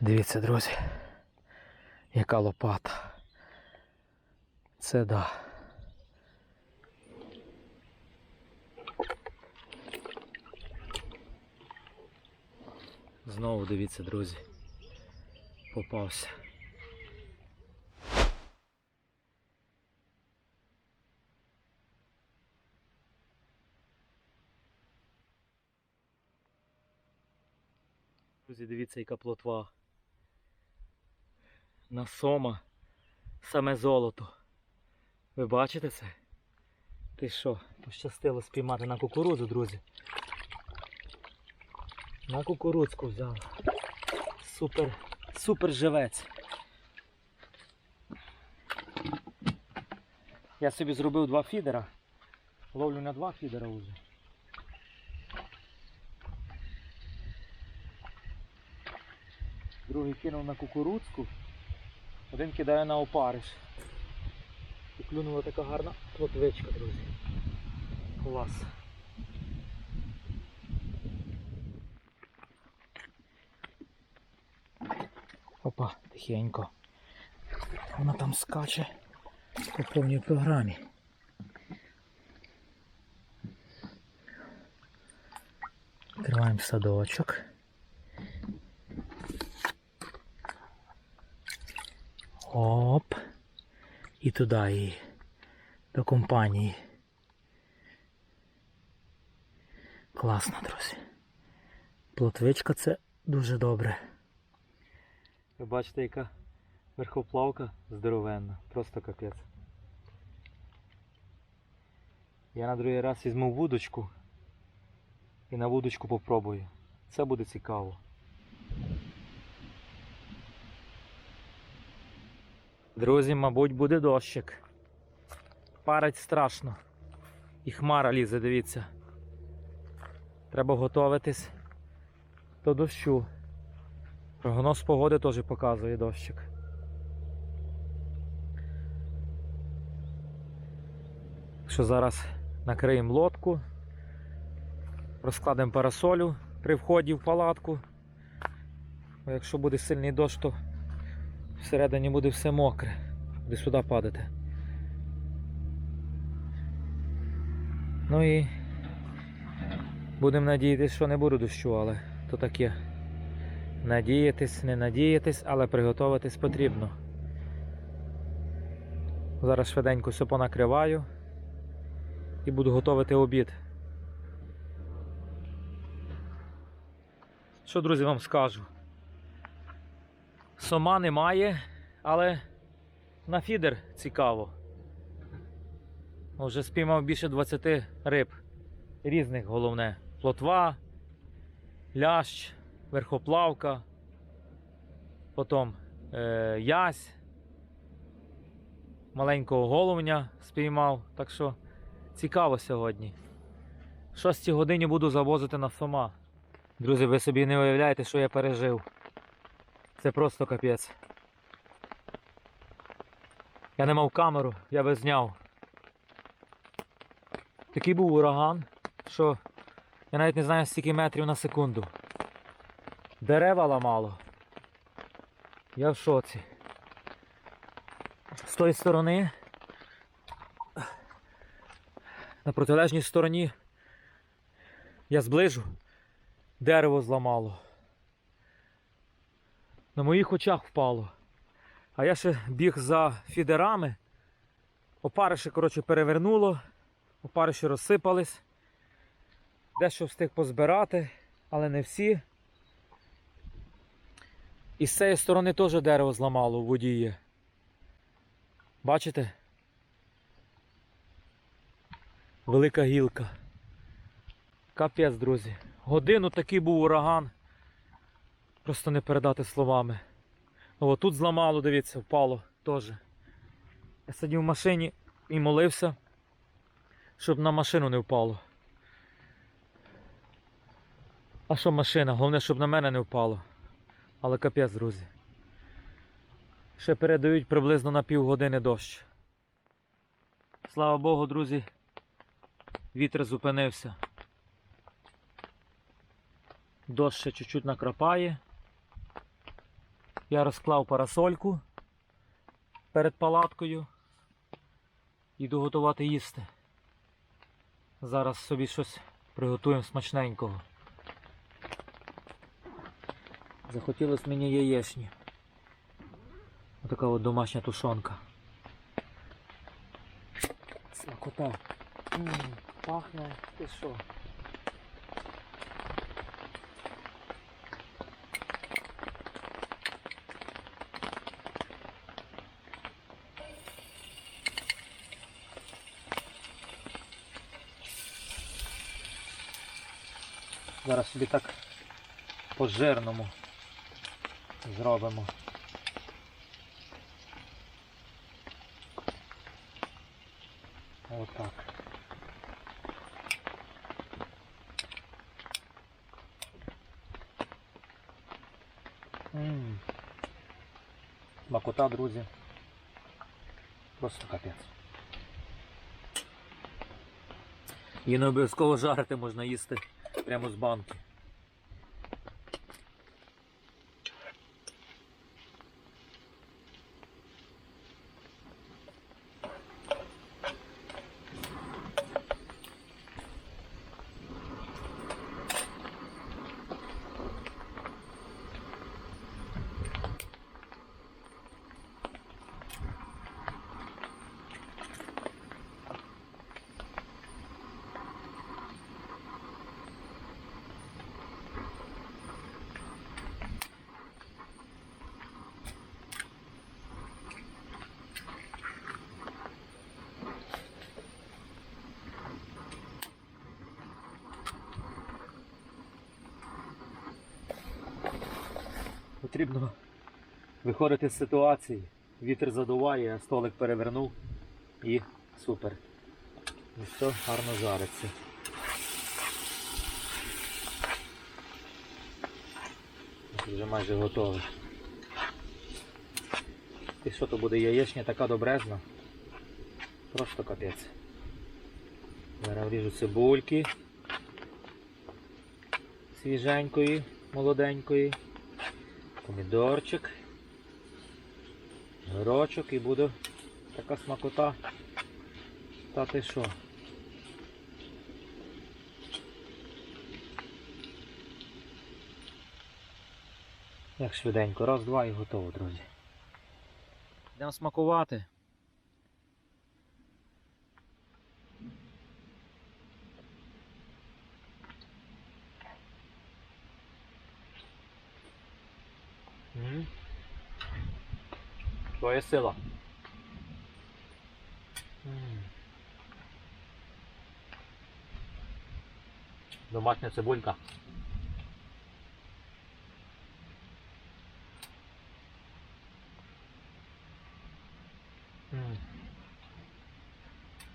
Дивіться, друзі, яка лопата. Це да. Знову дивіться, друзі. Попався. Друзі, дивіться, яка плотва. На сома. Саме золото. Ви бачите це? Ти що, пощастило спіймати на кукурудзу, друзі. На кукурудзку взяв. Супер, супер живець. Я собі зробив два фідера. Ловлю на два фідера вже. Другий кинув на кукурудзку, один кидає на опариш. І клюнула така гарна плотвичка, друзі. Клас. Опа, тихенько. Вона там скаче по повній програмі. Відкриваємо садочок. Оп. І туди і до компанії. Класно, друзі. Плотвичка це дуже добре. Ви бачите, яка верхоплавка здоровенна. Просто капець. Я на другий раз візьму вудочку і на вудочку попробую. Це буде цікаво. Друзі, мабуть, буде дощик. Парить страшно. І хмара лізе, дивіться. Треба готуватись до дощу. Прогноз погоди теж показує дощик. Що зараз накриємо лодку, розкладемо парасолю при вході в палатку. Якщо буде сильний дощ, то всередині буде все мокре, буде сюди падати. Ну і будемо надіятися, що не буде дощу, але то таке. Надіятись, не надіятись, але приготуватись потрібно. Зараз швиденько все понакриваю і буду готувати обід. Що, друзі, вам скажу? Сома немає, але на фідер цікаво. Вже спіймав більше 20 риб. Різних головне. Плотва, лящ, верхоплавка, потім е, ясь, маленького головня спіймав. Так що цікаво сьогодні. В 6 годині буду завозити на сома. Друзі, ви собі не уявляєте, що я пережив. Це просто капець. Я не мав камеру, я би зняв. Такий був ураган, що я навіть не знаю скільки метрів на секунду. Дерева ламало. Я в шоці. З тої сторони. На протилежній стороні я зближу, дерево зламало. На моїх очах впало. А я ще біг за фідерами. Опариші, коротше, перевернуло, опариші розсипались. Дещо встиг позбирати, але не всі. І з цієї сторони теж дерево зламало у воді є. Бачите? Велика гілка. Капець, друзі. Годину такий був ураган. Просто не передати словами. О, тут зламало, дивіться, впало теж. Я сидів в машині і молився, щоб на машину не впало. А що машина? Головне, щоб на мене не впало. Але капець, друзі. Ще передають приблизно на півгодини дощ. Слава Богу, друзі. Вітер зупинився. Дощ ще чуть-чуть накрапає. Я розклав парасольку перед палаткою. Іду готувати їсти. Зараз собі щось приготуємо смачненького. Захотілося мені яєчні. Отака от домашня тушонка. Смакота. М, Пахне, ти що? Зараз собі так по-жирному зробимо. Отак. М. Смакота, друзі. Просто капець. Її не обов'язково жарити, можна їсти прямо з банки. Потрібно виходити з ситуації. Вітер задуває, столик перевернув і супер. І все гарно жариться. Вже майже готове. І що то буде яєчня така добрезна? Просто капець. Зараз вріжу цибульки свіженької, молоденької помідорчик, горочок і буде така смакота. Та ти що? Як швиденько, раз, два і готово, друзі. Йдемо смакувати. М. Сила. Домашня цибулька.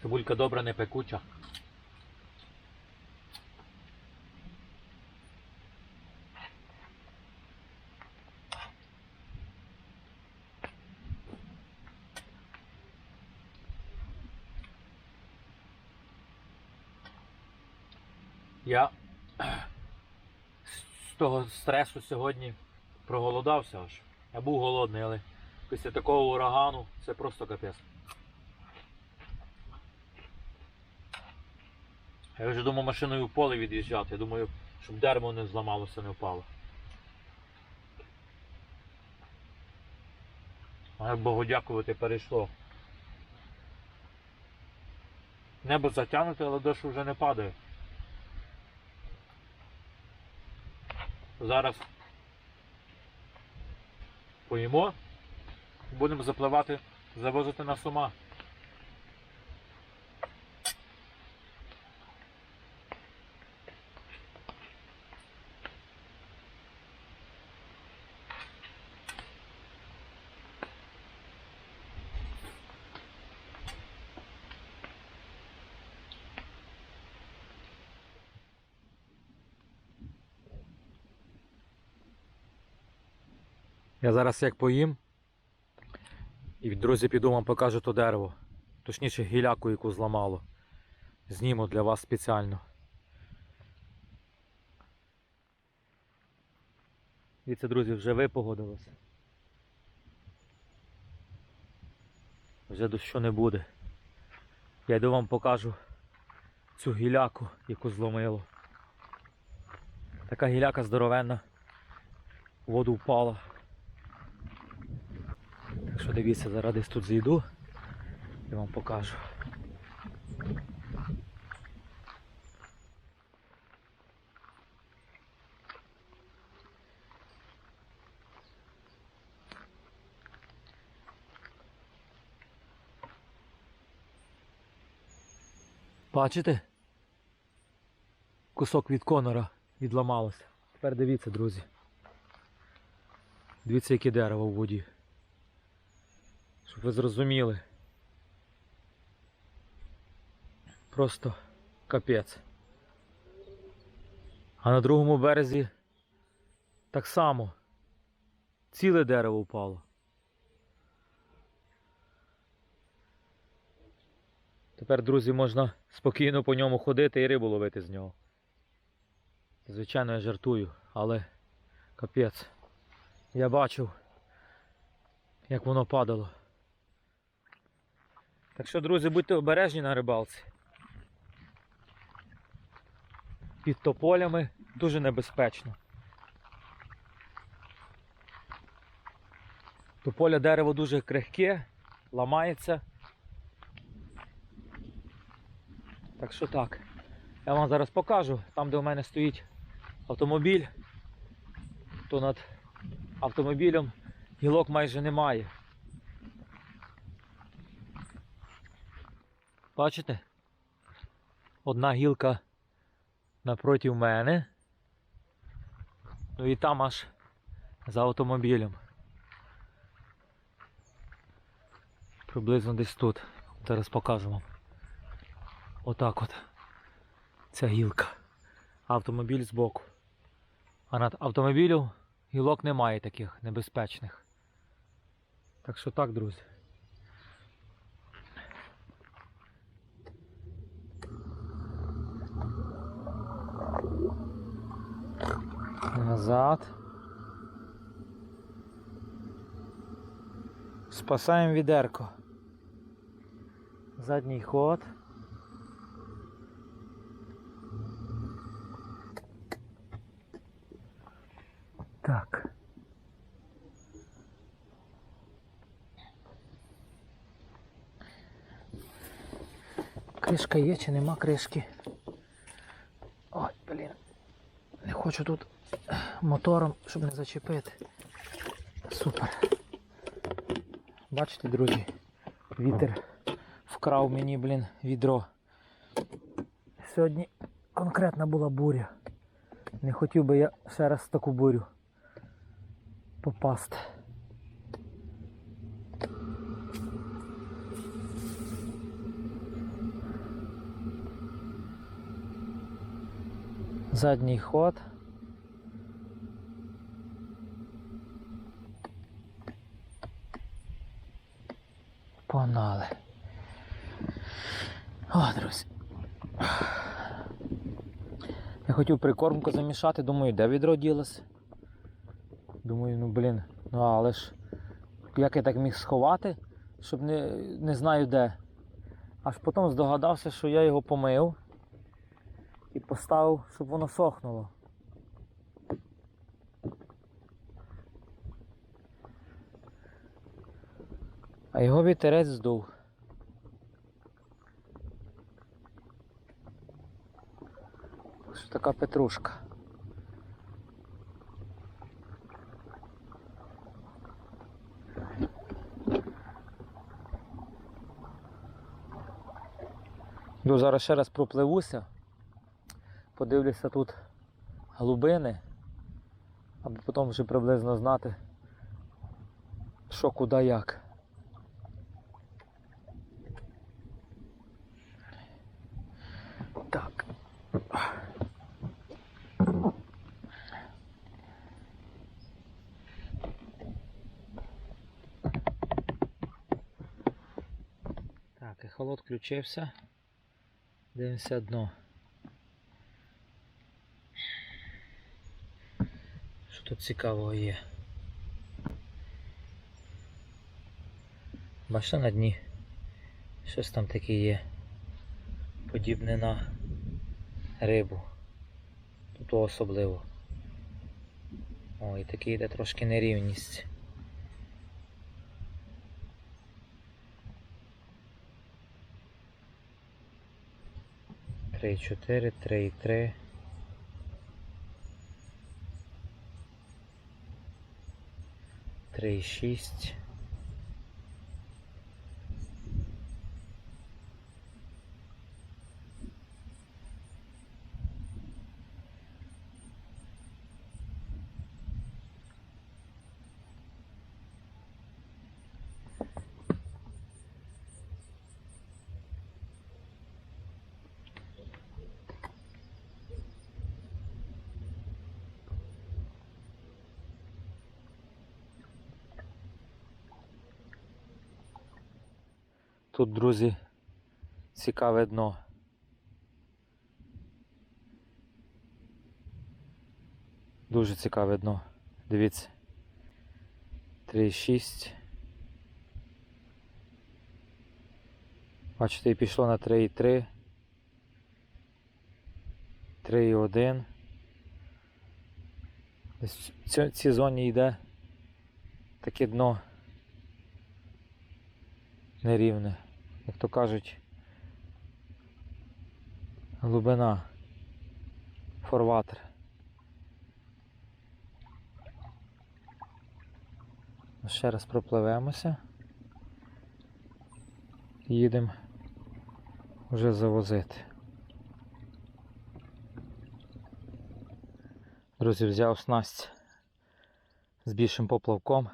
Цибулька добра, не пекуча. Я з того стресу сьогодні проголодався аж. Я був голодний, але після такого урагану це просто капець. Я вже думав машиною в поле від'їжджати. Я думаю, щоб дерево не зламалося, не впало. А як Богу дякувати перейшло. Небо затягнуте, але дощ вже не падає. Зараз поїмо, будемо запливати, завозити на сума. Я зараз як поїм. І друзі піду вам покажу то дерево. Точніше гіляку, яку зламало. Зніму для вас спеціально. І це, друзі, вже випогодилося. Вже дощу не буде. Я йду вам покажу цю гіляку, яку зломило. Така гіляка здоровенна, воду впала. Що дивіться, зараз десь тут зійду і вам покажу. Бачите? Кусок від конора відламалося. Тепер дивіться, друзі. Дивіться, яке дерево в воді. Щоб ви зрозуміли. Просто капець. А на другому березі так само. Ціле дерево впало. Тепер, друзі, можна спокійно по ньому ходити і рибу ловити з нього. Звичайно, я жартую, але капець. Я бачив, як воно падало. Так що, друзі, будьте обережні на рибалці. Під тополями дуже небезпечно. Тополя дерево дуже крихке, ламається. Так що так. Я вам зараз покажу, там де у мене стоїть автомобіль, то над автомобілем гілок майже немає. Бачите? Одна гілка напроти мене. Ну і там аж за автомобілем. Приблизно десь тут. Зараз покажу вам. Отак от. Ця гілка. Автомобіль збоку. А над автомобілем гілок немає таких небезпечних. Так що так, друзі. Назад. Спасаємо відерко. Задній ход. Так. Кришка є чи нема кришки? Ой, блін. Не хочу тут мотором, щоб не зачепити. Супер. Бачите, друзі, вітер вкрав мені, блін, відро. Сьогодні конкретна була буря. Не хотів би я ще раз таку бурю попасти. Задній ход. Погнали. О, друзі. Я хотів прикормку замішати, думаю, де відро ділося. Думаю, ну блін, ну але ж як я так міг сховати, щоб не, не знаю де. Аж потім здогадався, що я його помив і поставив, щоб воно сохнуло. А його вітерець здув. Що така петрушка. Йду зараз ще раз пропливуся, подивлюся тут глибини, аби потім вже приблизно знати, що куди як. Так, ехолот включився. Дивимося дно. Що тут цікавого є? Бачите на дні Щось там таке є. Подібне на рибу. Тут особливо. О, і такий йде трошки нерівність. Три, чотири, три три. Три шість. Тут, друзі, цікаве дно. Дуже цікаве дно. Дивіться. 3,6. Бачите, і пішло на 3,3. 3,1. Десь в цій зоні йде таке дно нерівне. Як то кажуть, глибина форватер. Ще раз пропливемося. Їдемо вже завозити. Друзі, взяв снасть з більшим поплавком.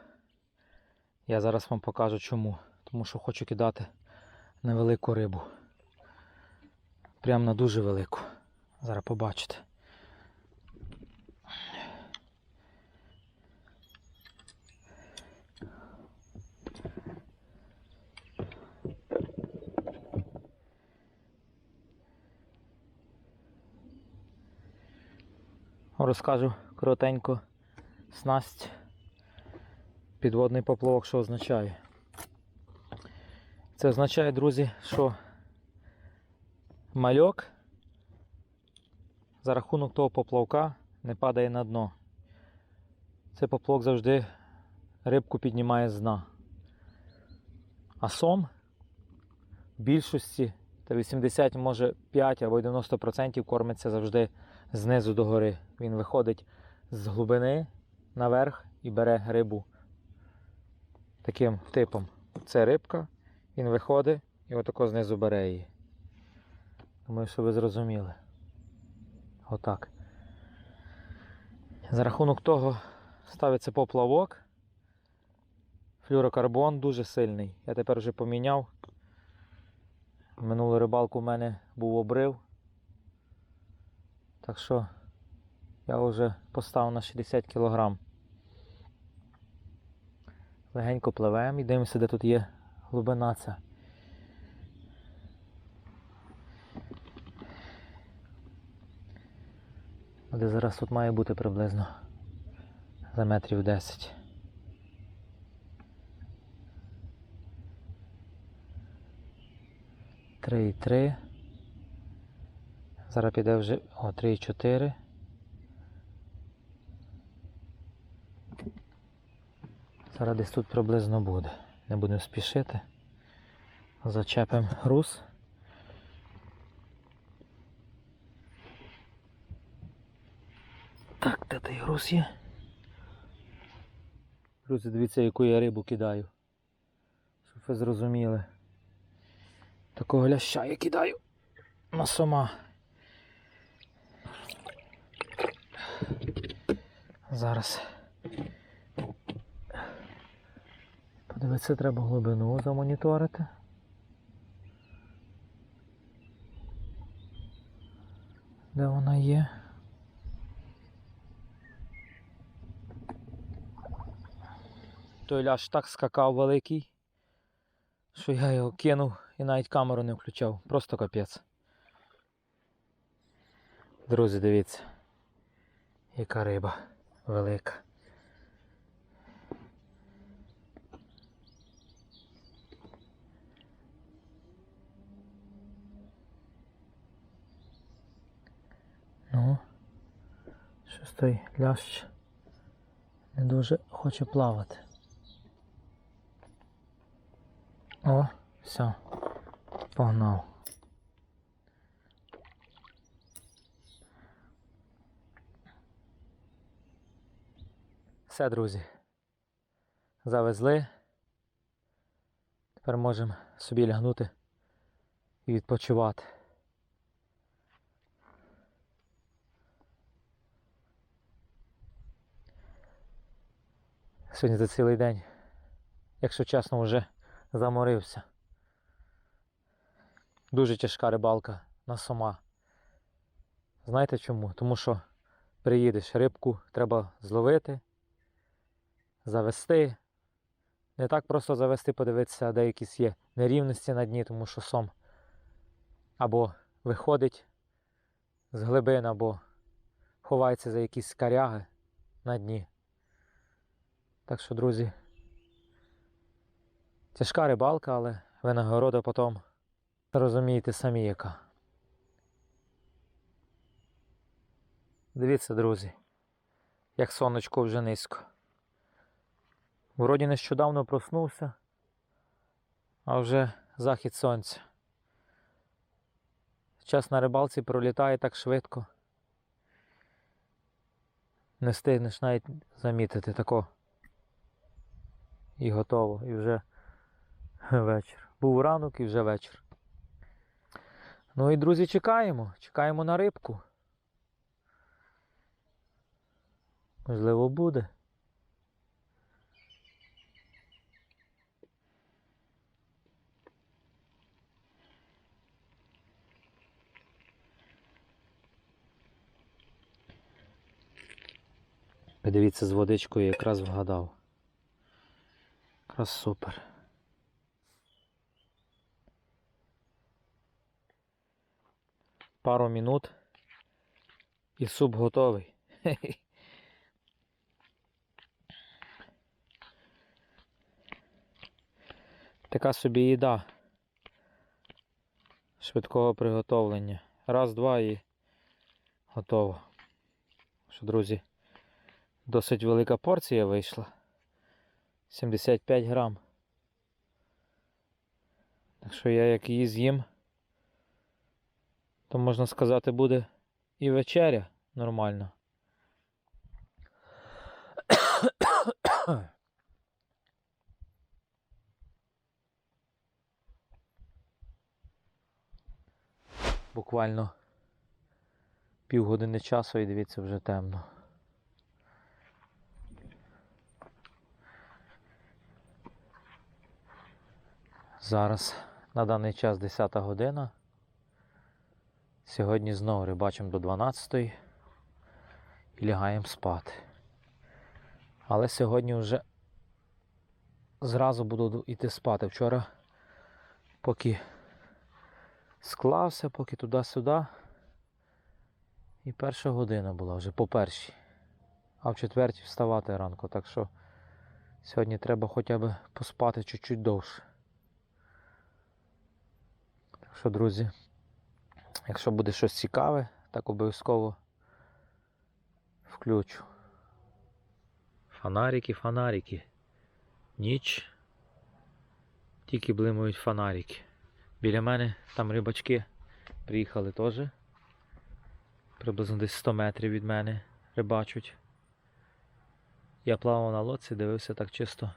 Я зараз вам покажу чому. Тому що хочу кидати на велику рибу. Прямо на дуже велику. Зараз побачите. Розкажу коротенько снасть підводний поплавок, що означає. Це означає, друзі, що мальок за рахунок того поплавка не падає на дно. Цей поплавок завжди рибку піднімає з дна. А сом в більшості та 80, може 5 або 90% кормиться завжди знизу до гори. Він виходить з глибини наверх і бере рибу таким типом. Це рибка. Він виходить і отако знизу бере її. Думаю, що ви зрозуміли. Отак. За рахунок того ставиться поплавок. Флюрокарбон дуже сильний. Я тепер вже поміняв. Минулу рибалку в мене був обрив. Так що я вже поставив на 60 кг. Легенько пливемо і дивимося, де тут є глибина ця. Де зараз тут має бути приблизно за метрів 10. Три і три. Зараз піде вже... О, три і чотири. Зараз десь тут приблизно буде. Не будемо спішити. Зачепимо груз. Так, де той груз є? Друзі, дивіться, яку я рибу кидаю. Щоб ви зрозуміли. Такого ляща я кидаю на сома. Зараз. Подивитися, треба глибину замоніторити. Де вона є? Той ляж так скакав великий, що я його кинув і навіть камеру не включав. Просто капець. Друзі, дивіться, яка риба велика. Той лящ не дуже хоче плавати. О, все, погнав. Все, друзі. Завезли. Тепер можемо собі лягнути і відпочивати. Сьогодні за цілий день, якщо чесно, вже заморився. Дуже тяжка рибалка на сома. Знаєте чому? Тому що приїдеш, рибку треба зловити, завести. Не так просто завести, подивитися, де якісь є нерівності на дні, тому що сом або виходить з глибин, або ховається за якісь каряги на дні. Так що, друзі, тяжка рибалка, але винагорода потім розумієте самі яка. Дивіться, друзі, як сонечко вже низько. Вроді нещодавно проснувся, а вже захід сонця. Час на рибалці пролітає так швидко. Не встигнеш навіть замітити тако. І готово, і вже вечір. Був ранок і вже вечір. Ну і друзі, чекаємо. Чекаємо на рибку. Можливо, буде. Подивіться, з водичкою якраз вгадав. Якраз супер. Пару минут і суп готовий. Така собі їда швидкого приготовлення. Раз, два і готово. Що, друзі, досить велика порція вийшла. 75 грам. Так що я як її з'їм, то можна сказати буде і вечеря нормально. Буквально півгодини часу і дивіться вже темно. Зараз на даний час 10 година. Сьогодні знову рибачимо до 12 і лягаємо спати. Але сьогодні вже зразу буду йти спати. Вчора, поки склався, поки туди-сюди. І перша година була вже по першій. А в четвертій вставати ранку. Так що сьогодні треба хоча б поспати чуть-чуть довше. Що, друзі, якщо буде щось цікаве, так обов'язково включу. Фонарики, фонарики. Ніч. Тільки блимають фонарики. Біля мене там рибачки приїхали теж. Приблизно десь 100 метрів від мене рибачуть. Я плавав на лодці, дивився так чисто.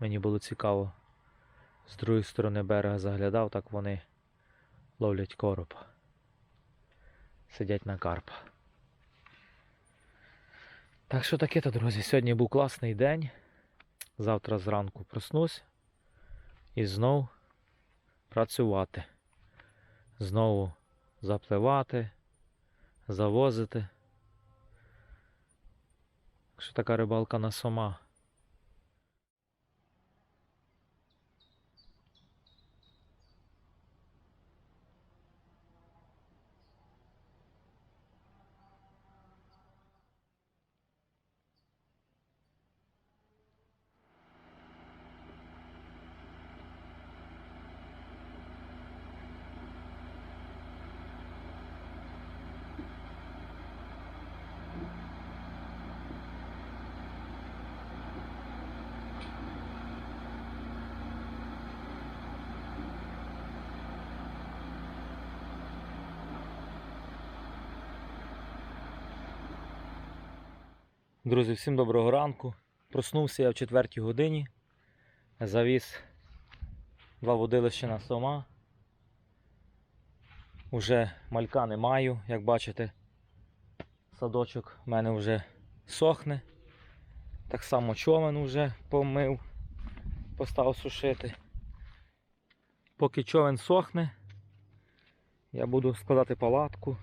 Мені було цікаво. З другої сторони берега заглядав, так вони ловлять коропа. Сидять на карпа. Так що таке то, друзі, сьогодні був класний день. Завтра зранку проснусь і знов працювати. Знову запливати, завозити. Так що така рибалка на сома. Друзі, всім доброго ранку. Проснувся я в четвертій годині. Завіз два водилища на сома. Уже малька не маю, як бачите. Садочок в мене вже сохне. Так само човен вже помив, постав сушити. Поки човен сохне, я буду складати палатку,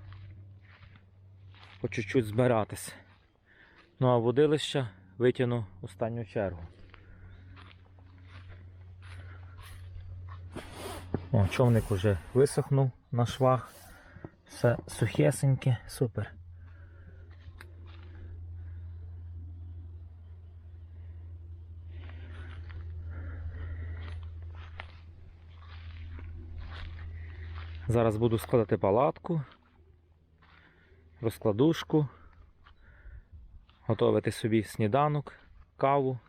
по чуть-чуть збиратись. Ну а водилища витягну останню чергу. О, човник уже висохнув на швах. Все сухесеньке, супер. Зараз буду складати палатку, розкладушку, готувати собі сніданок, каву.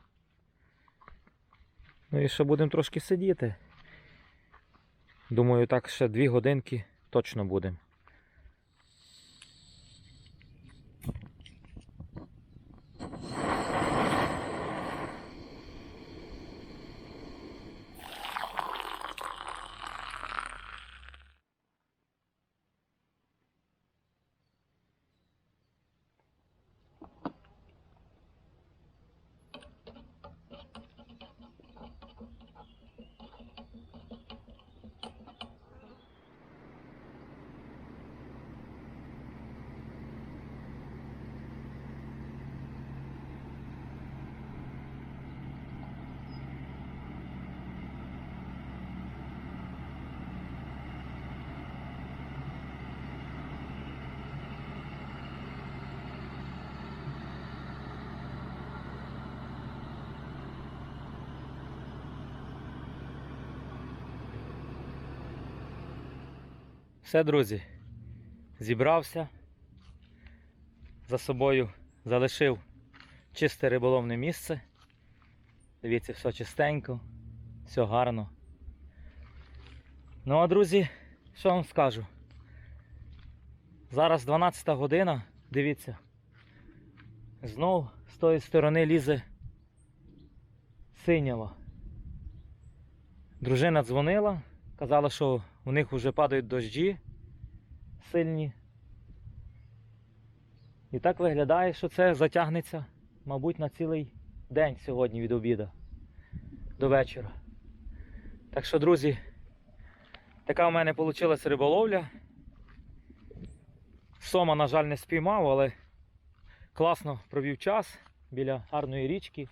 Ну і ще будемо трошки сидіти. Думаю, так ще дві годинки точно будемо. Все, друзі, зібрався. За собою залишив чисте риболовне місце. Дивіться, все чистенько, все гарно. Ну а друзі, що вам скажу? Зараз 12 година, дивіться. Знов з тої сторони лізе синява. Дружина дзвонила, казала, що у них вже падають дощі сильні. І так виглядає, що це затягнеться, мабуть, на цілий день сьогодні від обіду до вечора. Так що, друзі, така у мене вийшла риболовля. Сома, на жаль, не спіймав, але класно провів час біля гарної річки.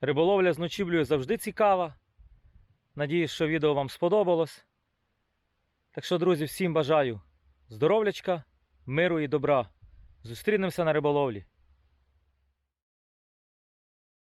Риболовля з ночівлею завжди цікава. Надіюсь, що відео вам сподобалось. Так що, друзі, всім бажаю здоров'ячка, миру і добра. Зустрінемося на риболовлі.